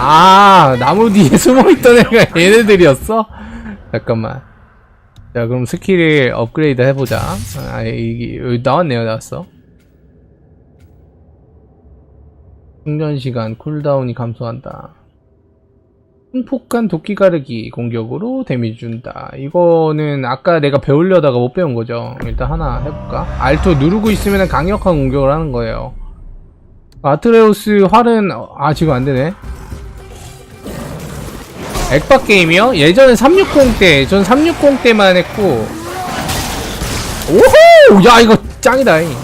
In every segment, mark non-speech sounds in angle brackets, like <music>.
아 나무 뒤에 <laughs> 숨어있던 애가 얘네들이었어? 잠깐만. 자 그럼 스킬을 업그레이드 해보자. 아 이게 나왔네요 나왔어. 충전시간 쿨다운이 감소한다. 풍폭한 도끼 가르기 공격으로 데미지 준다. 이거는 아까 내가 배우려다가 못 배운 거죠. 일단 하나 해볼까? 알토 누르고 있으면 강력한 공격을 하는 거예요. 아트레우스 활은 어, 아 지금 안되네 액박 게임이요? 예전에 360 때, 전 360 때만 했고. 오호! 야, 이거 짱이다. 잉.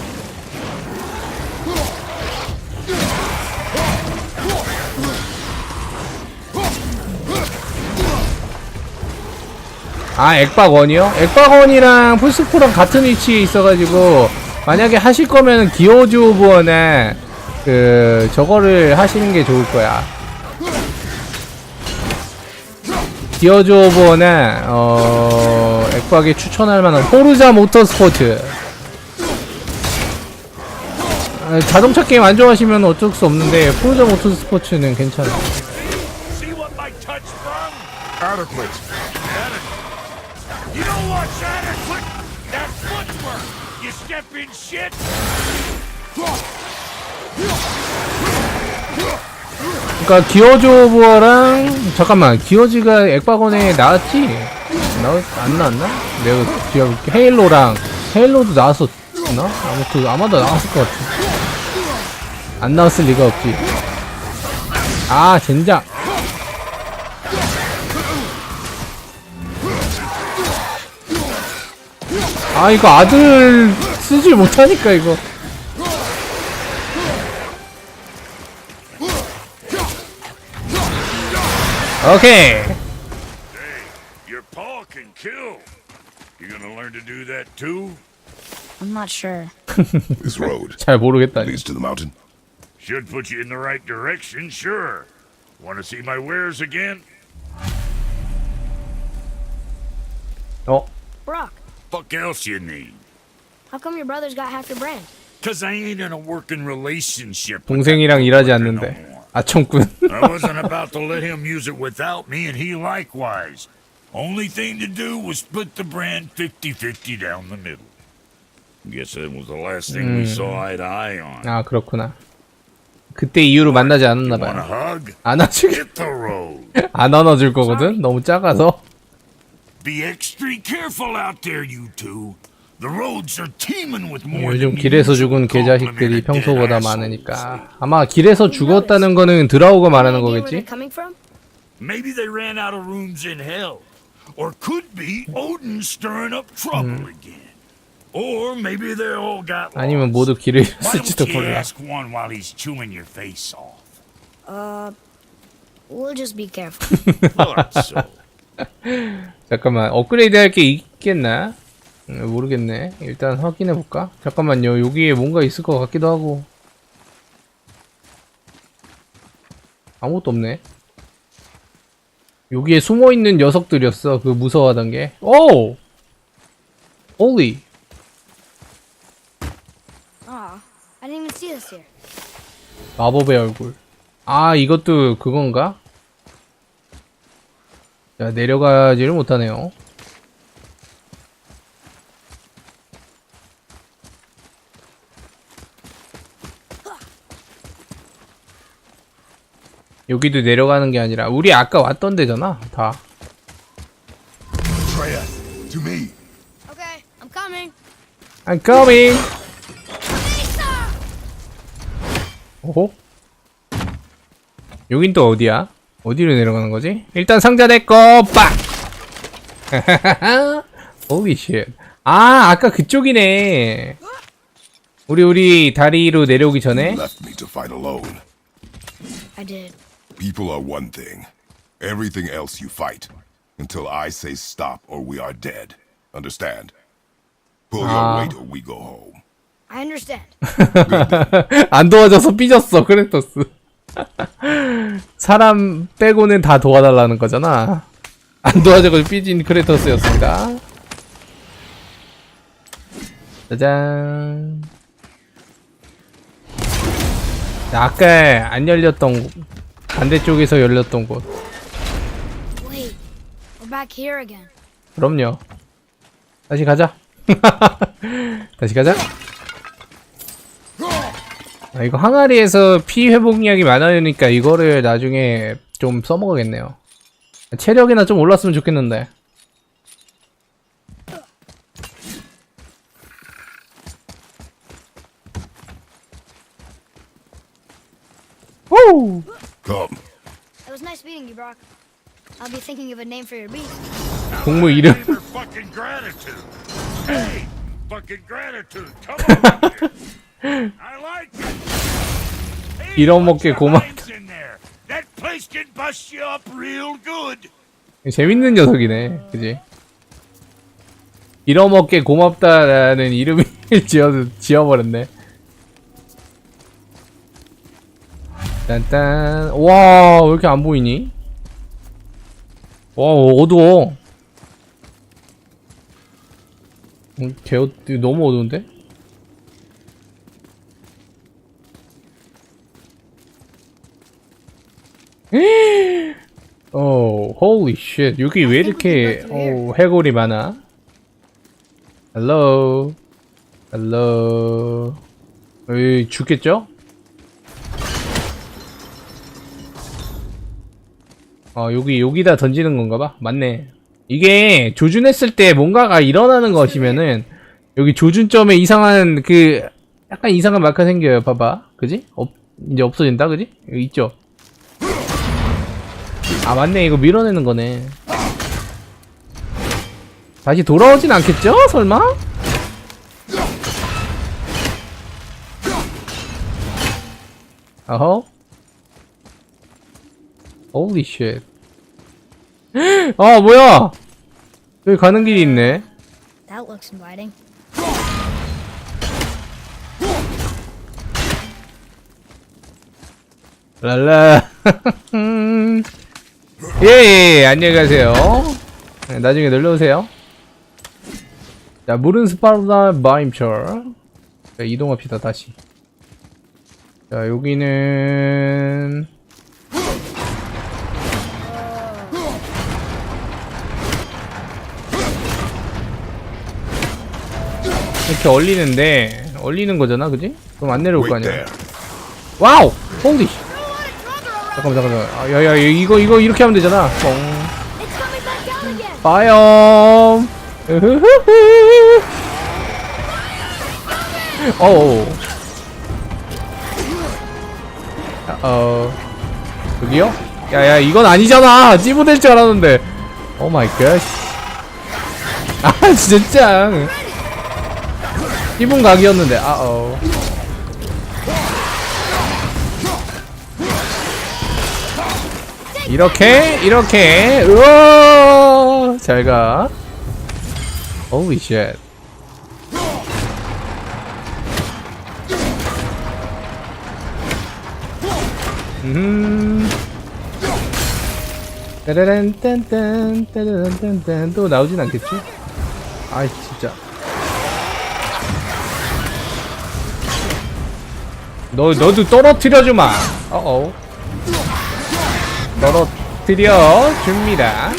아, 액박원이요? 액박원이랑 플스4랑 같은 위치에 있어가지고, 만약에 하실 거면 기어즈 오브 원에, 그, 저거를 하시는 게 좋을 거야. 기어즈 오브 원에, 어, 액박에 추천할 만한 포르자 모터스포츠. 아, 자동차 게임 안 좋아하시면 어쩔 수 없는데, 포르자 모터스포츠는 괜찮아. See 기어즈 오브 워랑, 잠깐만, 기어즈가 액박원에 나왔지? 나왔, 안 나왔나? 내가 기억, 헤일로랑, 헤일로도 나왔었나? 아무튼, 아마도 나왔을 것 같아. 안 나왔을 리가 없지. 아, 젠장. 아, 이거 아들 쓰지 못하니까, 이거. 오케이. Your paw can kill. You gonna learn to do that too? I'm not sure. <laughs> This road 잘 모르겠다. leads to the mountain. Should put you in the right direction, sure. Want to see my wares again? 어, Brock, Fuck else you need? how come your brother's got half your brand? Cause I ain't in a working relationship. with 동생이랑 that 일하지 motherfucker 않는데. no more. 아청꾼. I wasn't about to let him use it without me, and he likewise. Only thing to do was split the brand 50-50 down the middle. Guess that was the last thing we saw eye to eye on. 아, 그렇구나. 그때 이후로 만나지 않았나 Want a 봐요. hug? 안아주기, Hit the road. 안 안아줄 거거든? 너무 작아서. Be extra careful out there, you two. The roads are teeming with more 요즘 than 길에서 죽은 개자식들이 평소보다 많으니까. 아마 길에서 죽었다는 거는 드라우가 말하는 거겠지? they're coming from? Maybe they ran out of rooms in hell. Or could be Odin stirring up trouble again. Or maybe they all got lost. 아니면 모두 길을 잃었을지도 몰라. ask one while he's chewing your face off? Uh, we'll just be careful. 잠깐만, 업그레이드 할 게 있겠나? 음, 모르겠네. 일단 확인해 볼까? 잠깐만요. 여기에 뭔가 있을 것 같기도 하고. 아무것도 없네. 여기에 숨어 있는 녀석들이었어. 그 무서워하던 게. 오! this here. 마법의 얼굴. 아, 이것도 그건가? 자, 내려가지를 못하네요. 여기도 내려가는 게 아니라 우리 아까 왔던 데잖아 다. Okay, I'm coming. I'm coming 오호 여긴 또 어디야? 어디로 내려가는 거지? 일단 상자 내꺼 빡! <laughs> Holy shit 아 아까 그쪽이네 우리 우리 다리로 내려오기 전에. I did. People are one thing. Everything else you fight. Until I say stop or we are dead. Understand? Pull your Ah. weight or we go home. I understand. 안 도와줘서 삐졌어 크레토스 사람 빼고는 다 도와달라는 거잖아 안 도와줘서 삐진 크레토스였습니다 짜잔 자, 아까 안 열렸던 반대쪽에서 열렸던 곳. Wait, we're back here again. 그럼요. 다시 가자. <laughs> 다시 가자. 아, 이거 항아리에서 피 회복약이 많아지니까 이거를 나중에 좀 써먹어야겠네요. 체력이나 좀 올랐으면 좋겠는데. 오! Come. It was nice meeting you, Brock. I'll be thinking of a name for your beast. 동물 이름. Her fucking gratitude. Hey, fucking gratitude. Come on. here. I like it. Hey, 잃어먹게 bunch of 고맙다. hides in there. That place can bust you up real good. 재밌는 녀석이네, 그지? 잃어먹게 고맙다라는 이름을 지어, 지어버렸네. 딴딴. 와, 왜 이렇게 안 보이니? 와, 어두워. 음, 개, 어- 너무 어두운데? 오, <gasps> holy shit. 여기 왜 이렇게 오, 해골이 많아? Hello. Hello. 에이, 죽겠죠? 어, 여기, 여기다 던지는 건가 봐? 맞네. 이게 조준했을 때 뭔가가 일어나는 것이면은 여기 조준점에 이상한 그 약간 이상한 마크가 생겨요. 봐봐. 그지? 없, 이제 없어진다. 그지? 여기 있죠? 아 맞네 이거 밀어내는 거네 다시 돌아오진 않겠죠? 설마? 어허 Holy shit. <gasps> 아 뭐야? 여기 가는 길이 있네. That looks inviting. 랄라. <laughs> 예, 예, 예, 안녕히 가세요. 네, 나중에 놀러 오세요. 자 물은 스파르타 바임철. 자 이동합시다 다시. 자 여기는 이렇게 얼리는데 얼리는 거잖아 그지? 그럼 안 내려올 거 아니야. 와우! 홀리 잠깐만 잠깐만 아, 야야 이거 이거 이렇게 하면 되잖아 뻥 으흐흐흐. <laughs> 어우 어 여기요? 야야 이건 아니잖아 찌부될 줄 알았는데 오 마이 갓. 아 진짜 찌분 각이었는데 아어 이렇게 이렇게. 우와! 잘가. Holy shit. 음. 따라란 딴딴 따라란 딴딴. 또 나오진 않겠지? 아이 진 너 너도 떨어뜨려 주마 어어 떨어뜨려 줍니다.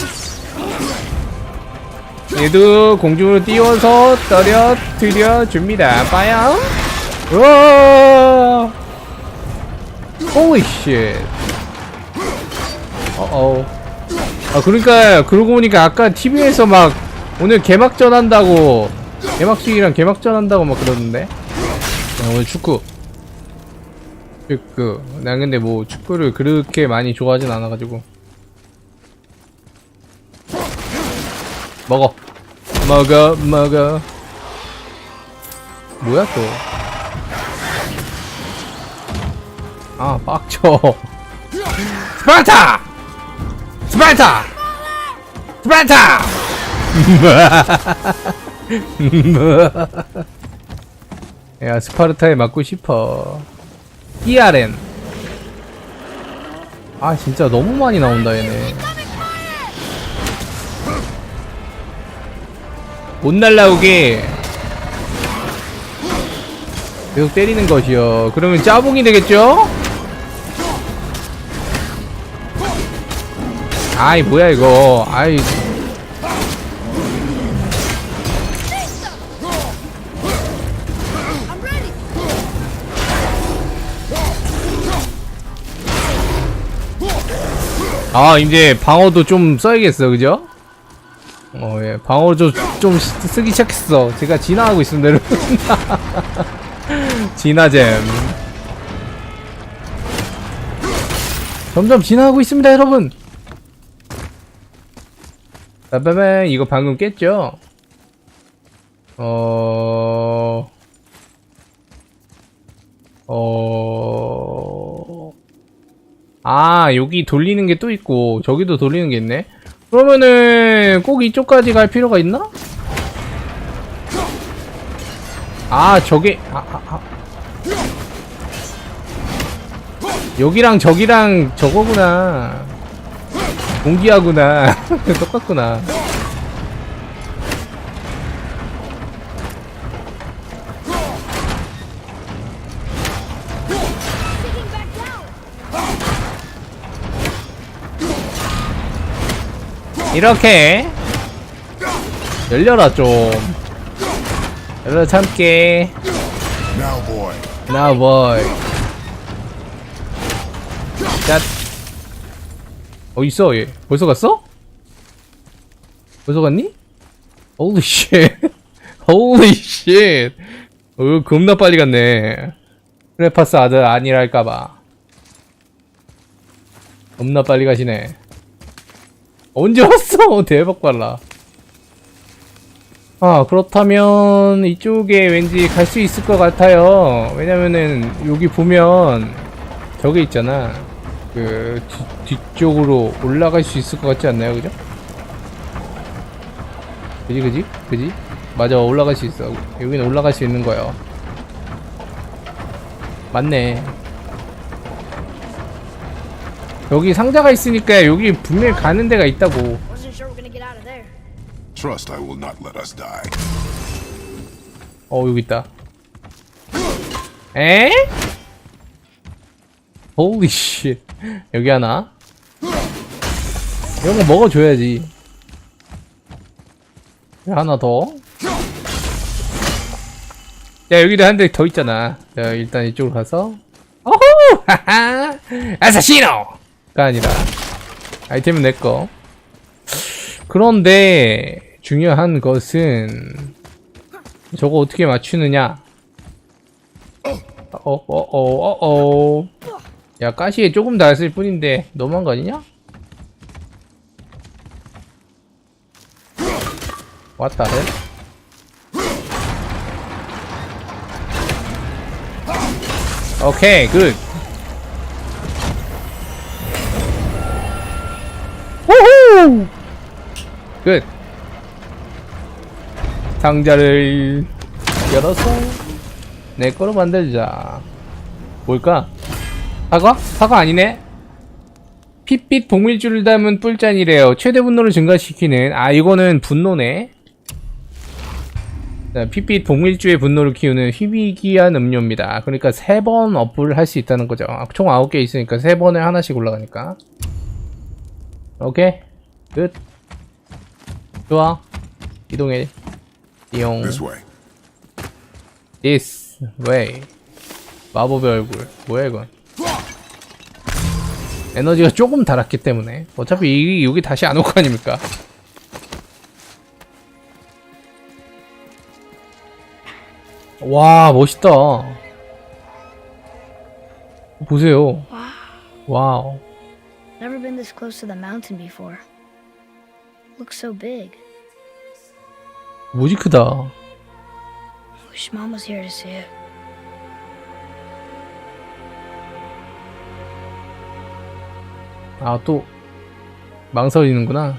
얘도 공중으로 띄워서 떨어뜨려 줍니다. 빠양. 우와. Holy shit. 어어. 아 그러니까 그러고 보니까 아까 TV에서 막 오늘 개막전 한다고 개막식이랑 개막전 한다고 막 그러던데. 야, 오늘 축구. 축구. 난 근데 뭐 축구를 그렇게 많이 좋아하진 않아가지고. 먹어. 먹어, 먹어. 뭐야 또? 아, 빡쳐. 스파르타! 스파르타! 스파르타! <laughs> 야, 스파르타에 맞고 싶어. ERN. 아, 진짜 너무 많이 나온다, 얘네. 못 날라오게 계속 때리는 것이요. 그러면 짜봉이 되겠죠? 아이 뭐야 이거 아이 아 이제 방어도 좀 써야겠어 그죠? 어예. 방어 좀, 좀 쓰- 쓰기 시작했어. 제가 진화하고 있습니다 여러분. <laughs> 진화잼. 점점 진화하고 있습니다 여러분. 빠바밤 이거 방금 깼죠? 어... 어... 아 여기 돌리는 게 또 있고 저기도 돌리는 게 있네 그러면은 꼭 이쪽까지 갈 필요가 있나? 아 저게 아, 아, 아. 여기랑 저기랑 저거구나 공기하구나 <laughs> 똑같구나 이렇게 열려라 좀. 열려 참게 Now, boy. 나 보이 자. 어딨어 얘. 벌써 갔어? 벌써 갔니? Holy shit. <laughs> Holy shit. 어 겁나 빨리 갔네. 크레파스 아들 아니랄까봐. 겁나 빨리 가시네 언제 왔어? <laughs> 대박 빨라. 아, 그렇다면 이쪽에 왠지 갈 수 있을 것 같아요. 왜냐면은 여기 보면 저게 있잖아. 그 뒤, 뒤쪽으로 올라갈 수 있을 것 같지 않나요? 그죠? 그지 그지? 그지? 맞아 올라갈 수 있어. 여기는 올라갈 수 있는 거예요. 맞네. 여기 상자가 있으니까 여기 분명히 가는 데가 있다고. Trust I will not let us die. 어 여기 있다. 에? Holy shit. 여기 하나. 이런 거 먹어줘야지. 하나 더. 야 여기도 한 대 더 있잖아. 자 일단 이쪽으로 가서. 오호! 하하! 아사시노! 가 아니라 아이템은 내 거. 그런데 중요한 것은 저거 어떻게 맞추느냐? 어, 어, 어, 어, 어. 야, 가시에 조금 닿았을 뿐인데, 너무한 거 아니냐? 왔다, 해. 오케이, 굿. 끝. 상자를 열어서 내 거로 만들자. 뭘까? 사과? 사과 아니네? 핏빛 동물줄을 담은 뿔잔이래요. 최대 분노를 증가시키는 아 이거는 분노네. 자, 핏빛 동물주의 분노를 키우는 희비기한 음료입니다. 그러니까 세번 업을 할 수 있다는 거죠. 아, 총 9개 있으니까 세 번에 하나씩 올라가니까. 오케이. 끝. 좋아. 이동해. 이용. This way. This way. 마법의 얼굴. 뭐야 이건? 에너지가 조금 달았기 때문에 어차피 이, 여기 다시 안 올 거 아닙니까? 와 멋있다. 보세요. 와우. Never been this close to the mountain before. Looks so big. 무지 크다. Wish mom was here to see it. 아 또 망설이는구나.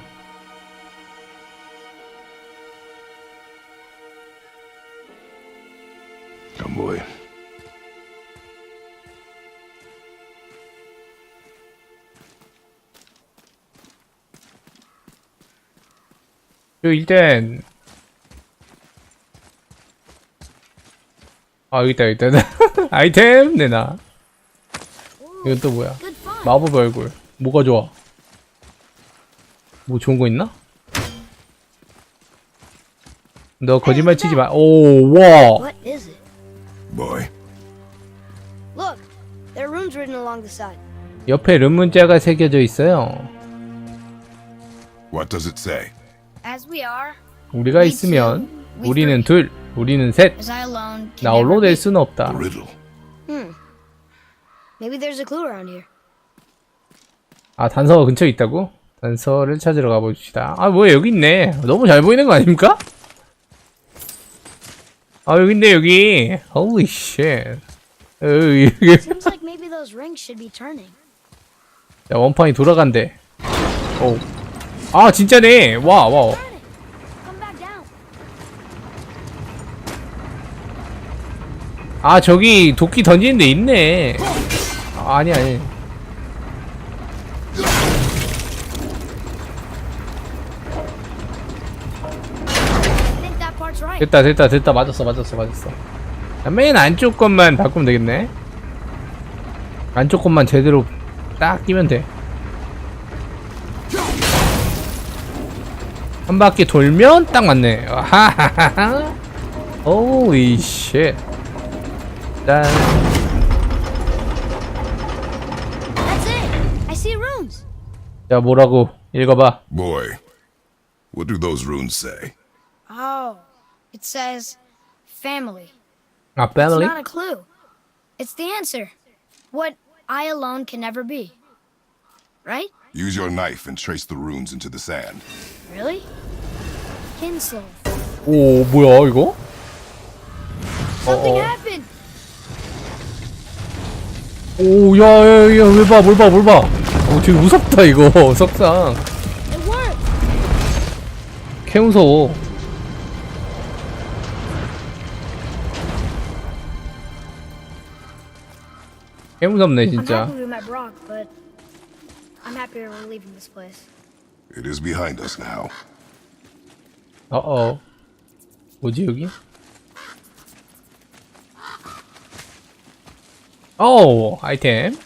Come, boy. 그 일단 아 여기 있다 여기 있다 아이템 내놔 이건 또 뭐야. 마법 얼굴 뭐가 좋아 뭐 좋은 거 있나? 너 거짓말 치지 마. 오, 와. What is it? Boy, Look, there are runes written along the side. 옆에 름 문자가 새겨져 있어요. what does it say? As we are, 우리가 있으면 우리는 둘, 우리는 셋. 나 홀로 될. 수는 없다. The riddle. Hmm. Maybe there's a clue around here. 아, 단서 근처에 있다고? 단서를 찾으러 가봅시다. 아, 뭐야, 여기 있네. 너무 잘 보이는 거 아닙니까? 아, 여기 있네, 여기. Holy shit. 어. 야, 원판이 돌아간대. 오. 아, 진짜네. 와, 와. 아, 저기 도끼 던지는 데 있네. 아, 아니, 아니. 됐다, 됐다, 됐다. 맞았어, 맞았어, 맞았어. 자, 맨 안쪽 것만 바꾸면 되겠네. 안쪽 것만 제대로 딱 끼면 돼. 한 바퀴 돌면 딱 맞네. 하하하하. 오이 쉣. 짠. That's it. I see runes. 자, 뭐라고 읽어봐. Boy, what do those runes say? Oh, it says family. 아, It's family? not a clue. It's the answer. What I alone can never be. Right? Use your knife and trace the runes into the sand. Really? Kinsel. 오, 뭐야, 이거? Something Uh-oh. happened. 오, 야, 야, 야, 뭘 봐, 뭘 봐, 뭘 봐. 오, 되게 무섭다, 이거, 석상. 개 무서워. 개 무섭네, 진짜. It is behind us now. 어어. 뭐지, 여기? 오, 아이템.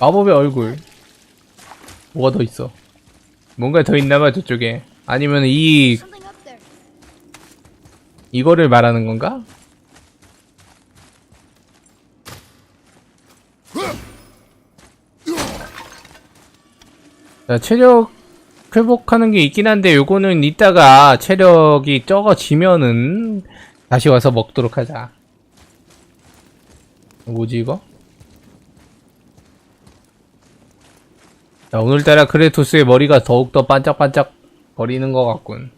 마법의 얼굴. 뭐가 더 있어? 뭔가 더 있나봐, 저쪽에. 아니면 이. 이거를 말하는 건가? 자, 체력 회복하는 게 있긴 한데 요거는 이따가 체력이 적어지면은 다시 와서 먹도록 하자. 뭐지 이거? 자, 오늘따라 크레토스의 머리가 더욱더 반짝반짝 거리는 것 같군.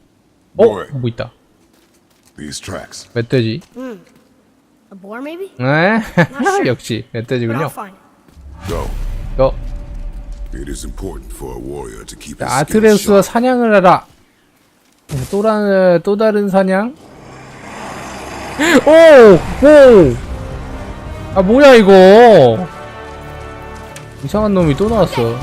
어? 뭐 있다. These tracks. 멧돼지. A boar, maybe? 에? sure. 역시 멧돼지군요. Go. 어, It is important for a warrior to keep 자, his 아트레우스와. 사냥을 하라. 또, 라, 또 다른 사냥? 오! 오! 아, 뭐야, 이거! 이상한 놈이 또 나왔어.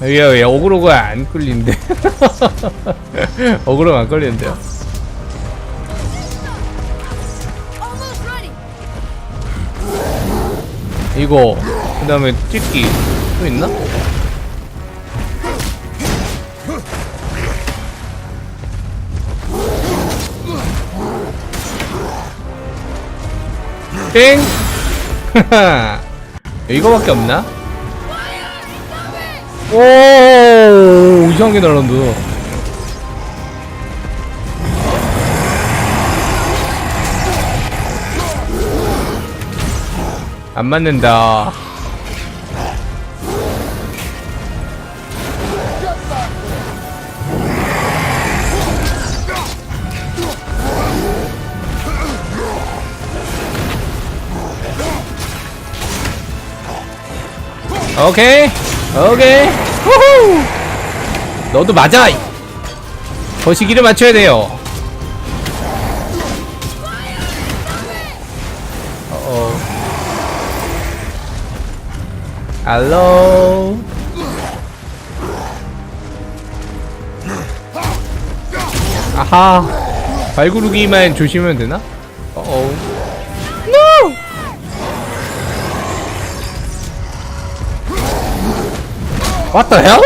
왜, 어그로가 안 끌리는데. <laughs> 어그로가 안 끌리는데요. 이거, 그 다음에 찍기. 또 있나? 땡! <laughs> 이거밖에 없나? 오, 이상하게 날란다. 안 맞는다. 오케이, 오케이, 후후. 너도 맞아. 거시기를 맞춰야 돼요. 어. 알로. 아 발구르기만 조심하면 되나? 어어 What the hell?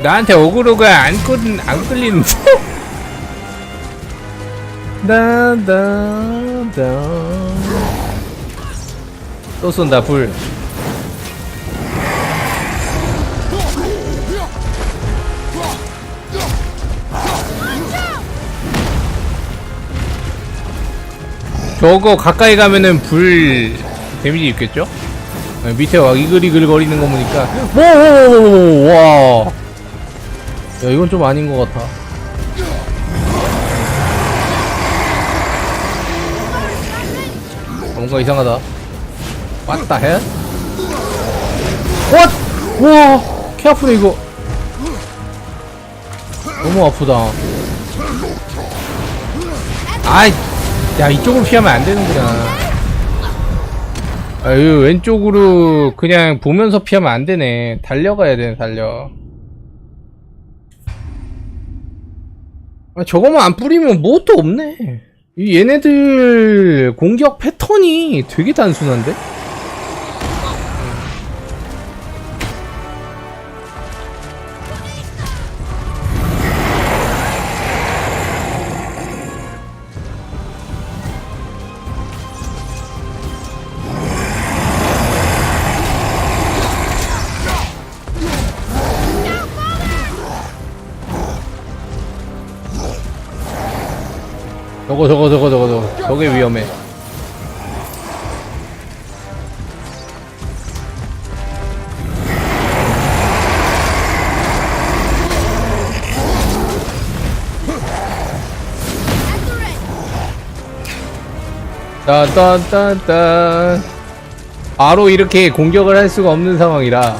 나한테 어그로가 안, 끌, 안 끌리는데? <laughs> 다다다 또 쏜다 불 저거 가까이 가면은 불 데미지 있겠죠? 네, 밑에 막 이글이글 거리는 거 보니까 오와 야 이건 좀 아닌 것 같아 뭔가 이상하다 왔다 해? 왓! 와! 개 아프네 이거 너무 아프다 아이 야 이쪽으로 피하면 안 되는구나 아, 이 왼쪽으로 그냥 보면서 피하면 안 되네 달려가야 되네 달려 아, 저거만 안 뿌리면 뭐또 없네. 이 얘네들 공격 패턴이 되게 단순한데? 저거 저거 저거 저거 저거. 저게 위험해. 딴딴딴딴. 바로 이렇게 공격을 할 수가 없는 상황이라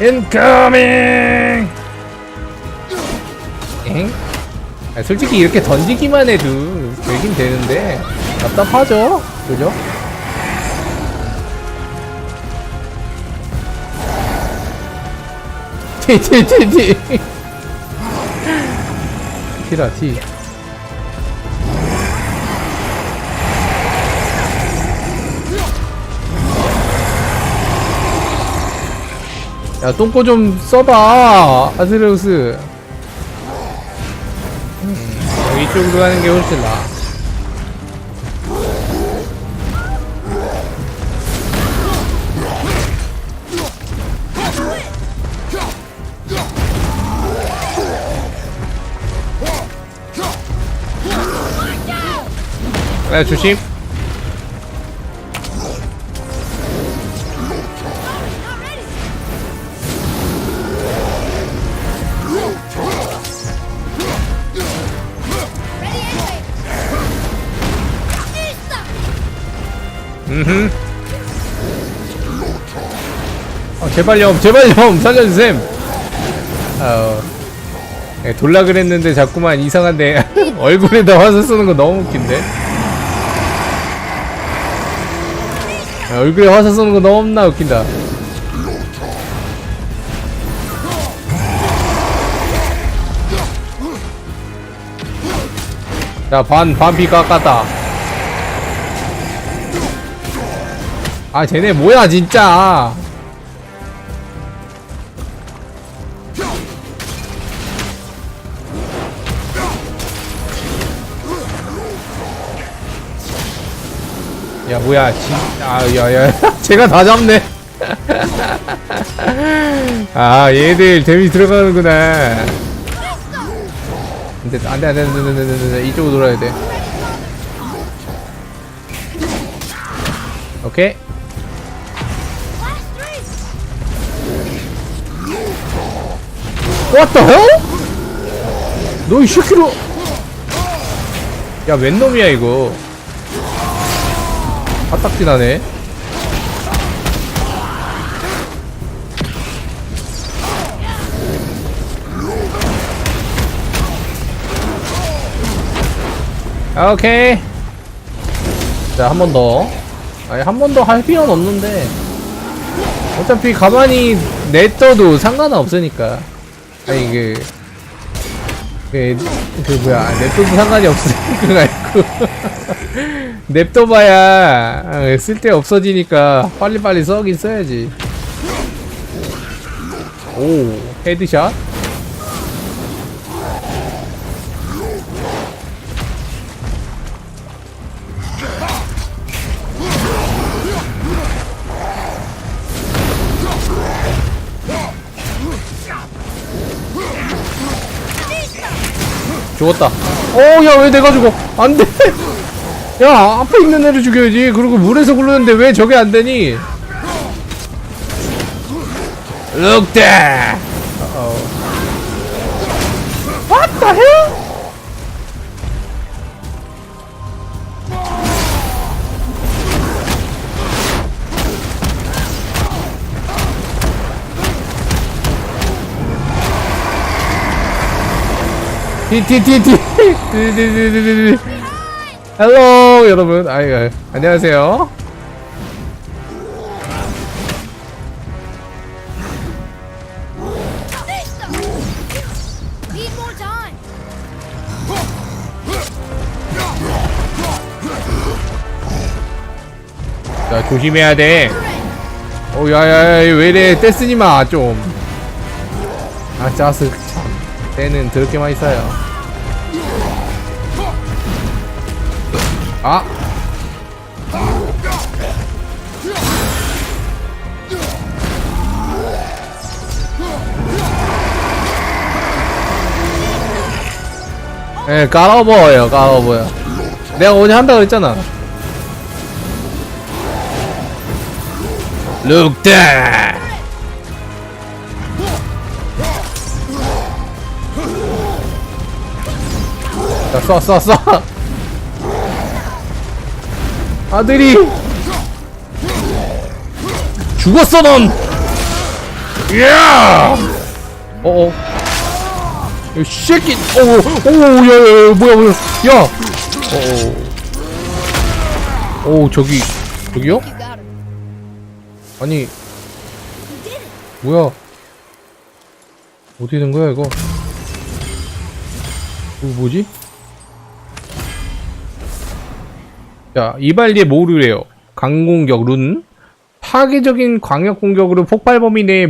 Incoming! 엥? 아, 솔직히 이렇게 던지기만 해도 되긴 되는데 답답하죠? 그죠? 티티티티 티라 티 야, 똥꼬 좀 써봐, 아즈레우스. 음, 여기 쪽으로 가는 게 훨씬 나아. 야, 조심. 음흠. 어, 제발요, 제발요, <laughs> 살려주셈. 어, 예, 돌라 그랬는데 자꾸만 이상한데 <laughs> 얼굴에다 화살 쏘는 거 너무 웃긴데. 아, 얼굴에 화살 쏘는 거 너무나 웃긴다. 자, 반, 반피 깎았다. 아, 쟤네 뭐야, 진짜. 야, 뭐야, 진, 아, 야, 야, <laughs> 제가 다 잡네. <laughs> 아, 얘들 데미 들어가는구나. 근데 안 돼, 안 돼, 안 돼, 안 돼, 안 돼, 안 돼, 안 돼. 이쪽으로 돌아야 돼. 오케이. What the hell? 너이 슈키로. 야 웬놈이야 이거. 바닥지나네. 오케이. 자 한 번더. 아니 한 번 더 할 필요는 없는데. 어차피 가만히 냅둬도 상관없으니까. 아니, 그, 그, 그 뭐야, 냅둬도 상관이 없으니까 알고. <laughs> 냅둬봐야 아, 쓸데 없어지니까 빨리빨리 써긴 써야지. 오, 헤드샷? 죽었다. 어, 야, 왜 내가 죽어? 안 돼! <laughs> 야, 앞에 있는 애를 죽여야지. 그리고 물에서 굴르는데 왜 저게 안 되니? 룩대! What the hell? 티티티티 헬로 여러분. 아이 아이, 안녕하세요. 자 조심해야 돼. 어, 야야야 왜 이래? 떼쓰니마 좀 아 짜스. 참 때는 더럽게만 있어요 아 예, 깔아보여요, 깔아보여. 내가 오늘 한다 그랬잖아. 룩다! 자, 쏴, 쏴, 쏴! 아들이! 죽었어, 넌! 이야! 어어. 이 새끼! 어어, 오, 야, 야, 야, 뭐야, 뭐야. 야! 어어. 오, 저기, 저기요? 아니. 뭐야? 어떻게 된 거야 이거? 이거 뭐지? 자, 이발리의 모르래요. 강공격 룬. 파괴적인 광역 공격으로 폭발 범위 내에